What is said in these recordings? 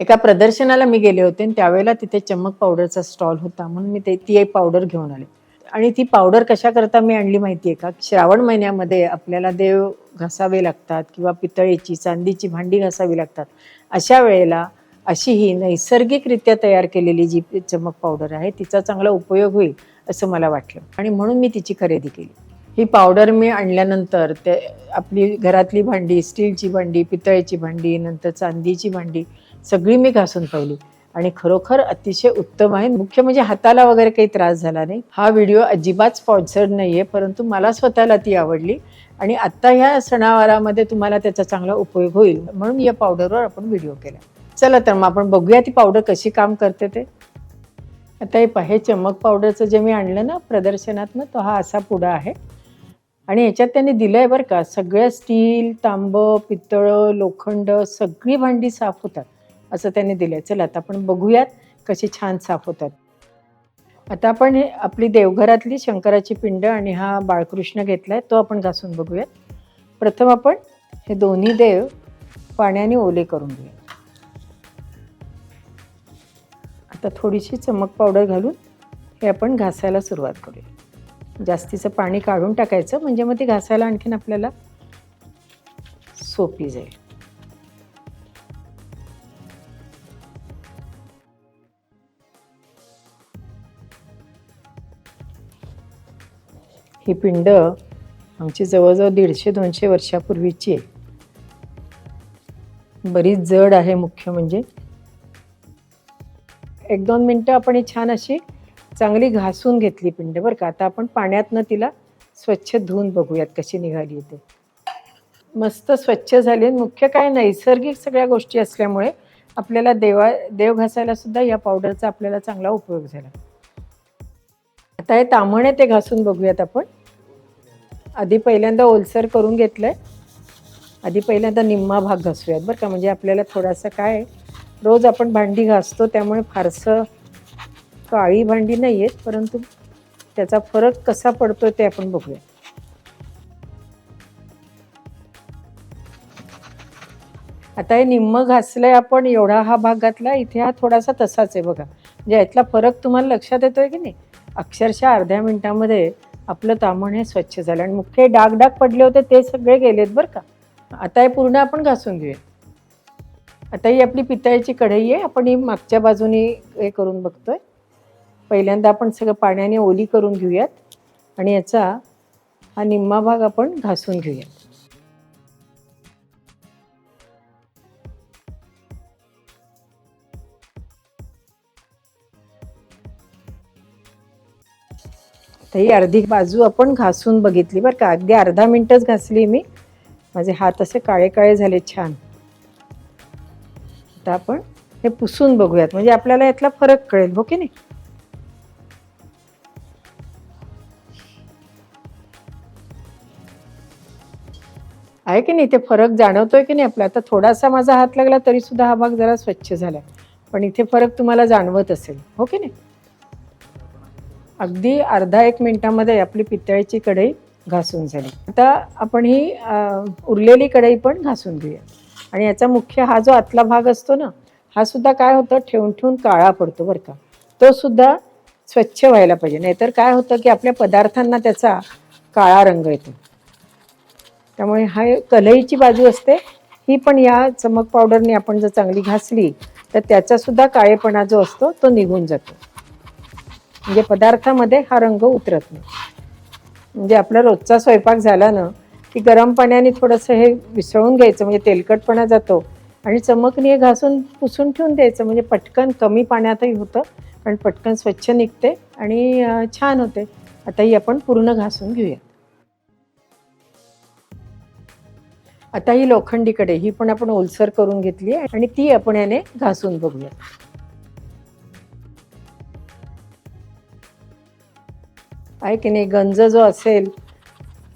एका प्रदर्शनाला मी गेले होते आणि त्यावेळेला तिथे चमक पावडरचा स्टॉल होता म्हणून मी ते ती एक पावडर घेऊन आले. आणि ती पावडर कशाकरता मी आणली माहिती आहे का? श्रावण महिन्यामध्ये आपल्याला देव घासावे लागतात किंवा पितळेची चांदीची भांडी घासावी लागतात. अशा वेळेला अशी ही नैसर्गिकरित्या तयार केलेली जी चमक पावडर आहे तिचा चांगला उपयोग होईल असं मला वाटलं. आणि म्हणून मी तिची खरेदी केली. ही पावडर मी आणल्यानंतर ते आपली घरातली भांडी स्टीलची भांडी पितळेची भांडी नंतर चांदीची भांडी सगळी मी घासून पाहिली. आणि खरोखर अतिशय उत्तम आहे. मुख्य म्हणजे हाताला वगैरे काही त्रास झाला नाही. हा व्हिडिओ अजिबात स्पॉन्सर्ड नाही आहे परंतु मला स्वतःला ती आवडली. आणि आत्ता ह्या सणावारामध्ये तुम्हाला त्याचा चांगला उपयोग होईल म्हणून या पावडरवर आपण व्हिडिओ केला. चला तर मग आपण बघूया ती पावडर कशी काम करते ते. आता हे पहा हे चमक पावडरचं जे मी आणलं ना प्रदर्शनातनं तो हा असा पुडा आहे. आणि याच्यात त्यांनी दिलं आहे बरं का सगळ्या स्टील तांबं पितळं लोखंड सगळी भांडी साफ होतात. असं त्यांनी दिलं आहे चला आता आपण बघूयात कशी छान साफ होतात. आता आपण हे आपली देवघरातली शंकराची पिंड आणि हा बाळकृष्ण घेतला आहे तो आपण घासून बघूयात. प्रथम आपण हे दोन्ही देव पाण्याने ओले करून घेऊया. आता थोडीशी चमक पावडर घालून हे आपण घासायला सुरुवात करूया. जास्तीचं पाणी काढून टाकायचं म्हणजे मग ती घासायला आणखीन आपल्याला सोपी जाईल. ही पिंड आमची जवळजवळ दीडशे दोनशे वर्षापूर्वीची आहे. बरीच जड आहे मुख्य म्हणजे. एक दोन मिनटं आपण ही छान अशी चांगली घासून घेतली पिंड बरं का. आता आपण पाण्यातनं तिला स्वच्छ धुवून बघूयात कशी निघाली ते मस्त स्वच्छ झाली मुख्य काय नैसर्गिक सगळ्या गोष्टी असल्यामुळे आपल्याला देवा देव घासायला सुद्धा या पावडरचा आपल्याला चांगला उपयोग झाला. आता हे तामण आहे ते घासून बघूयात आपण. आधी पहिल्यांदा ओलसर करून घेतलं आहे आधी पहिल्यांदा निम्मा भाग घासूयात बरं का म्हणजे आपल्याला थोडासा काय रोज आपण भांडी घासतो त्यामुळे फारसं काळी भांडी नाही आहेत परंतु त्याचा फरक कसा पडतो ते आपण बघूया. आता हे निम्मं घासलंय आपण एवढा हा भाग घातला इथे हा थोडासा तसाच आहे बघा. म्हणजे यातला फरक तुम्हाला लक्षात येतोय की नाही? अक्षरशः अर्ध्या मिनिटामध्ये आपलं तामण हे स्वच्छ झालं. आणि मुख्य डाग डाग पडले होते ते सगळे गेलेत बरं का. आता हे पूर्ण आपण घासून घेऊया. आता ही आपली पितळ्याची कढई आहे आपण ही मागच्या बाजूने हे करून बघतोय. पहिल्यांदा आपण सगळं पाण्याने ओली करून घेऊयात. आणि याचा हा निम्मा भाग आपण घासून घेऊयात. तर ही अर्धी बाजू आपण घासून बघितली बरं का. अगदी अर्धा मिनिटच घासली मी. माझे हात असे काळे काळे झाले छान. आता आपण हे पुसून बघूयात. म्हणजे आपल्याला यातला फरक कळेल हो की नाही? आहे की नाही? ते फरक जाणवतोय की नाही आपला? आता थोडासा माझा हात लागला तरी सुद्धा हा भाग जरा स्वच्छ झाला. पण इथे फरक तुम्हाला जाणवत असेल हो की नाही? अगदी अर्धा एक मिनिटामध्ये आपली पितळेची कढई घासून झाली. आता आपण ही उरलेली कढई पण घासून घेऊया. आणि याचा मुख्य हा जो आतला भाग असतो ना हा सुद्धा काय होतं? ठेवून ठेवून काळा पडतो बरं का. तो सुद्धा स्वच्छ व्हायला पाहिजे. नाहीतर काय होतं की आपल्या पदार्थांना त्याचा काळा रंग येतो. त्यामुळे हा कलईची बाजू असते. ही पण या चमक पावडरने आपण जर चांगली घासली तर त्याचा सुद्धा काळेपणा जो असतो तो निघून जातो. म्हणजे पदार्थामध्ये हा रंग उतरत नाही. म्हणजे आपला रोजचा स्वयंपाक झाला ना की गरम पाण्याने थोडंसं हे विसळून घ्यायचं म्हणजे तेलकटपणा जातो आणि चमकने हे घासून पुसून ठेवून द्यायचं. म्हणजे पटकन कमी पाण्यातही होतं पण पटकन स्वच्छ निघते आणि छान होते. आता ही आपण पूर्ण घासून घेऊया आता ही लोखंडीकडे ही पण आपण ओलसर करून घेतली आहे आणि ती आपण याने घासून बघूया आहे की नाही गंज जो असेल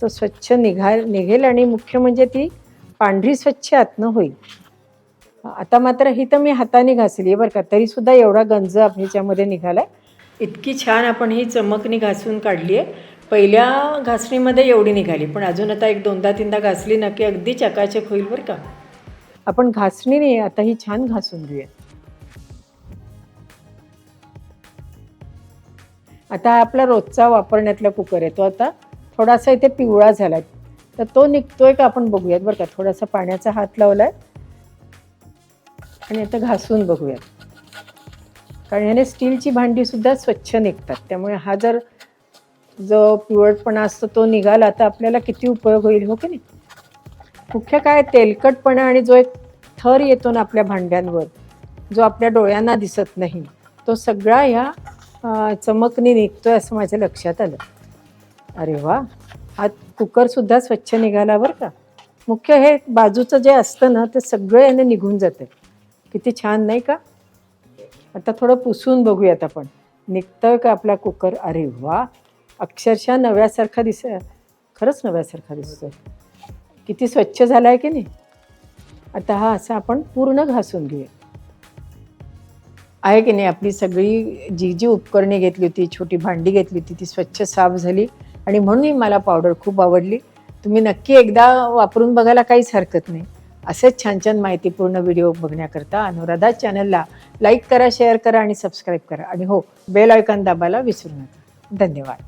तो स्वच्छ निघा निघेल आणि मुख्य म्हणजे ती पांढरी स्वच्छ आतनं होईल. आता मात्र ही तर मी हाताने घासली आहे बरं का तरीसुद्धा एवढा गंज ह्याच्यामध्ये आहे इतकी छान आपण ही चमकनी घासून काढली आहे. पहिल्या घासणीमध्ये एवढी निघाली पण अजून आता एक दोनदा तीनदा घासली ना की अगदी चकाचक होईल बरं का. आपण घासणीने आता ही छान घासून घेऊया. आता हा आपला रोजचा वापरण्यातला कुकर आहे. तो आता थोडासा इथे पिवळा झाला आहे तर तो निघतोय का आपण बघूयात बरं का. थोडासा पाण्याचा हात लावलाय. आणि आता घासून बघूयात. कारण ह्याने स्टीलची भांडी सुद्धा स्वच्छ निघतात. त्यामुळे हा जर जो पिवळटपणा असतो तो निघाला तर आपल्याला किती उपयोग होईल हो की नाही? मुख्य काय तेलकटपणा आणि जो एक थर येतो ना आपल्या भांड्यांवर जो आपल्या डोळ्यांना दिसत नाही तो सगळा ह्या चमकनी निघतोय असं माझ्या लक्षात आलं. अरे वा हा कुकरसुद्धा स्वच्छ निघाला बरं का? मुख्य हे बाजूचं जे असतं ना ते सगळं याने निघून जातं. किती छान नाही का? आता थोडं पुसून बघूयात आपण. निघतोय का आपला कुकर? अरे वा अक्षरशः नव्यासारखा दिस खरंच नव्यासारखा दिसतोय. किती स्वच्छ झाला आहे की नाही? आता हा असा आपण पूर्ण घासून घेऊया. आहे की नाही? आपली सगळी जी जी उपकरणे घेतली होती छोटी भांडी घेतली होती ती स्वच्छ साफ झाली आणि म्हणूनही मला पावडर खूप आवडली. तुम्ही नक्की एकदा वापरून बघायला काहीच हरकत नाही. असेच छान छान माहितीपूर्ण व्हिडिओ बघण्याकरता अनुराधा चॅनलला लाईक करा शेअर करा आणि सबस्क्राईब करा. आणि हो बेल आयकॉन दाबायला विसरू नका. धन्यवाद.